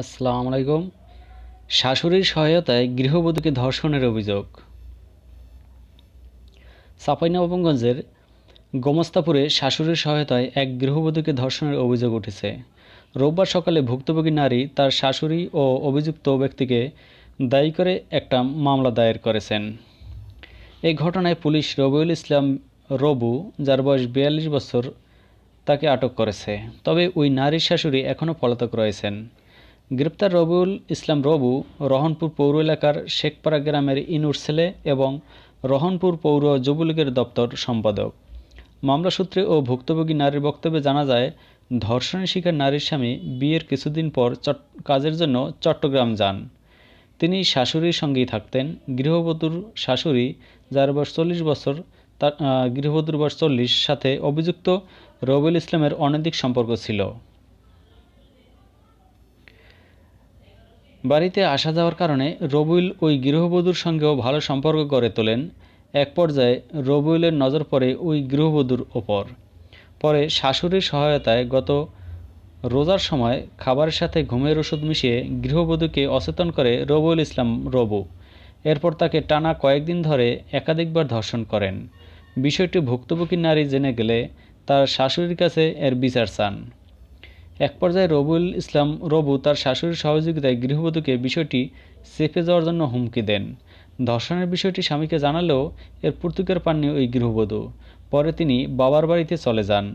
আসসালামু আলাইকুম। শাশুড়ির সহায়তায় গৃহবধূকে ধর্ষণের অভিযোগ। চাঁপাইনবাবগঞ্জের গোমস্তাপুরে শাশুড়ির সহায়তায় এক গৃহবধূকে ধর্ষণের অভিযোগ উঠেছে। রোববার সকালে ভুক্তভোগী নারী তার শাশুড়ি ও অভিযুক্ত ব্যক্তিকে দায়ী করে একটা মামলা দায়ের করেছেন। এই ঘটনায় পুলিশ রবিউল ইসলাম রবু, যার বয়স বিয়াল্লিশ বছর, তাকে আটক করেছে। তবে ওই নারীর শাশুড়ি এখনও পলাতক রয়েছেন। গ্রেপ্তার রবিউল ইসলাম রবু রহনপুর পৌর এলাকার শেখপাড়া গ্রামের ইনুর ছেলে এবং রহনপুর পৌর যুবলীগের দপ্তর সম্পাদক। মামলা সূত্রে ও ভুক্তভোগী নারীর বক্তব্যে জানা যায়, ধর্ষণের শিকার নারীর স্বামী বিয়ের কিছুদিন পর কাজের জন্য চট্টগ্রাম যান। তিনি শাশুড়ির সঙ্গেই থাকতেন। গৃহবধূর শাশুড়ি, যার বয়স চল্লিশ বছর, তার গৃহবধূর বয়স চল্লিশ, সাথে অভিযুক্ত রবিউল ইসলামের অনৈতিক সম্পর্ক ছিল। বাড়িতে আসা যাওয়ার কারণে রবিউল ওই গৃহবধূর সঙ্গেও ভালো সম্পর্ক গড়ে তোলেন। এক পর্যায়ে রবিউলের নজর পড়ে ওই গৃহবধূর ওপর। পরে শাশুড়ির সহায়তায় গত রোজার সময় খাবারের সাথে ঘুমের ওষুধ মিশিয়ে গৃহবধূকে অচেতন করে রবিউল ইসলাম রবু। এরপর তাকে টানা কয়েকদিন ধরে একাধিকবার ধর্ষণ করেন। বিষয়টি ভুক্তভোগী নারী জেনে গেলে তার শাশুড়ির কাছে এর বিচার চান। এক পর্যায়ে রবুল ইসলাম রবু তার শাশুড়ির সহযোগিতায় গৃহবধূকে বিষয়টি চেপে যাওয়ার জন্য হুমকি দেন। ধর্ষণের বিষয়টি স্বামীকে জানালেও এর প্রতিকার পাননি ওই গৃহবধূ। পরে তিনি বাবার বাড়িতে চলে যান।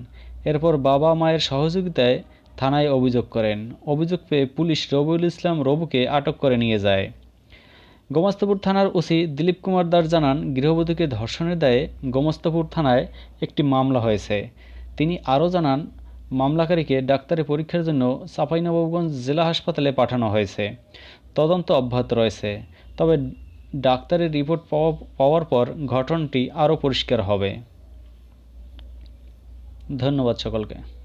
এরপর বাবা মায়ের সহযোগিতায় থানায় অভিযোগ করেন। অভিযোগ পেয়ে পুলিশ রবুল ইসলাম রবুকে আটক করে নিয়ে যায়। গোমস্তাপুর থানার ওসি দিলীপ কুমার দাস জানান, গৃহবধূকে ধর্ষণের দায়ে গোমস্তাপুর থানায় একটি মামলা হয়েছে। তিনি আরও জানান মামলাকারীকে ডাক্তারি পরীক্ষার জন্য চাঁপাইনবাবগঞ্জ জেলা হাসপাতালে পাঠানো হয়েছে। তদন্ত অব্যাহত রয়েছে। তবে ডাক্তারের রিপোর্ট পাওয়া, পাওয়ার পর ঘটনাটি আরও পরিষ্কার হবে। ধন্যবাদ সকলকে।